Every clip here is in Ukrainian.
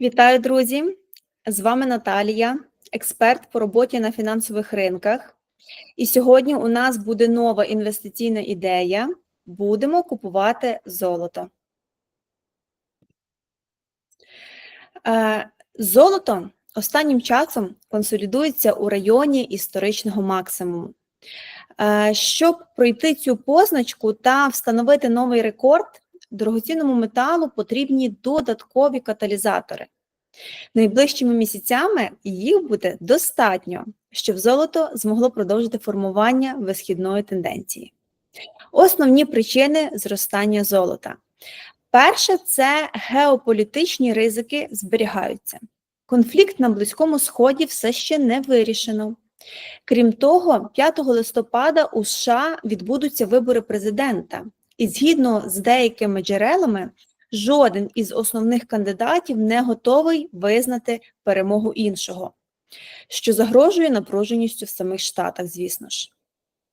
Вітаю, друзі! З вами Наталія, експерт по роботі на фінансових ринках. І сьогодні у нас буде нова інвестиційна ідея. Будемо купувати золото. Е, Золото останнім часом консолідується у районі історичного максимуму. Е, Щоб пройти цю позначку та встановити новий рекорд, дорогоцінному металу потрібні додаткові каталізатори. Найближчими місяцями їх буде достатньо, щоб золото змогло продовжити формування висхідної тенденції. Основні причини зростання золота. Перше, це геополітичні ризики зберігаються. Конфлікт на Близькому Сході все ще не вирішено. Крім того, 5 листопада у США відбудуться вибори президента, і згідно з деякими джерелами, жоден із основних кандидатів не готовий визнати перемогу іншого, що загрожує напруженістю в самих Штатах, звісно ж.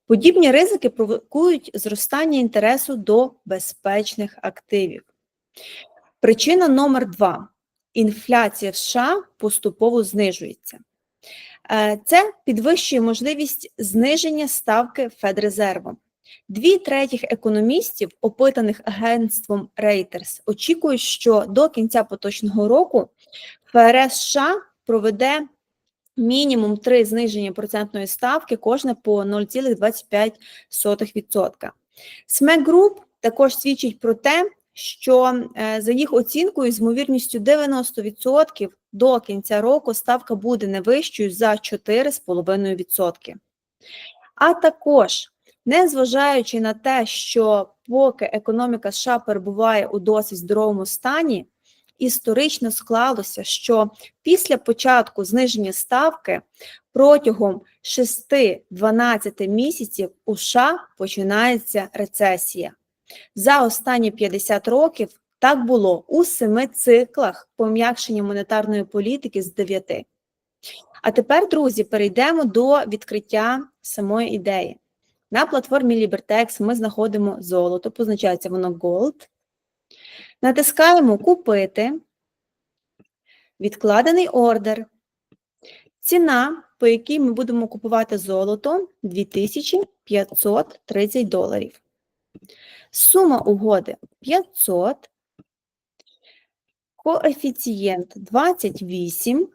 Подібні ризики провокують зростання інтересу до безпечних активів. Причина номер два: інфляція в США поступово знижується. Е, це підвищує можливість зниження ставки Федрезервом. Дві третіх економістів, опитаних агентством Reuters, очікують, що до кінця поточного року ФРС США проведе мінімум три зниження процентної ставки, кожне по 0,25%. СМЕК Груп також свідчить про те, що е, за їх оцінкою, з ймовірністю 90% до кінця року ставка буде не вищою за 4,5%. А також Незважаючи на те, що поки економіка США перебуває у досить здоровому стані, історично склалося, що після початку зниження ставки протягом 6-12 місяців у США починається рецесія. За останні 50 років так було у семи циклах пом'якшення монетарної політики з 9. А тепер, друзі, перейдемо до відкриття самої ідеї. На платформі LiberTex ми знаходимо золото, позначається воно Gold. Натискаємо Купити, відкладений ордер. Ціна, по якій ми будемо купувати золото 2530 доларів. Сума угоди 500, коефіцієнт 28.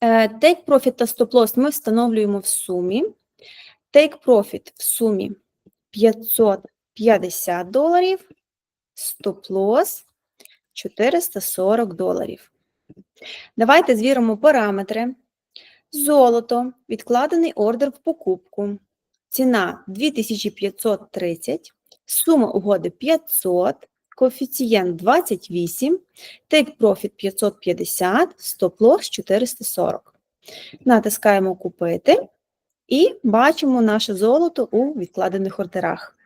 Е, take Profit та Loss ми встановлюємо в сумі. Take Profit в сумі 550 доларів, Stop Loss 440 доларів. Давайте звіримо параметри. Золото, відкладений ордер в покупку. Ціна 2530, сума угоди 500, коефіцієнт 28, Take Profit 550, Stop Loss 440. Натискаємо Купити. І бачимо наше золото у відкладених ордерах.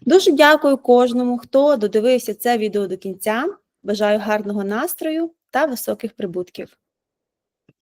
Дуже дякую кожному, хто додивився це відео до кінця. Бажаю гарного настрою та високих прибутків.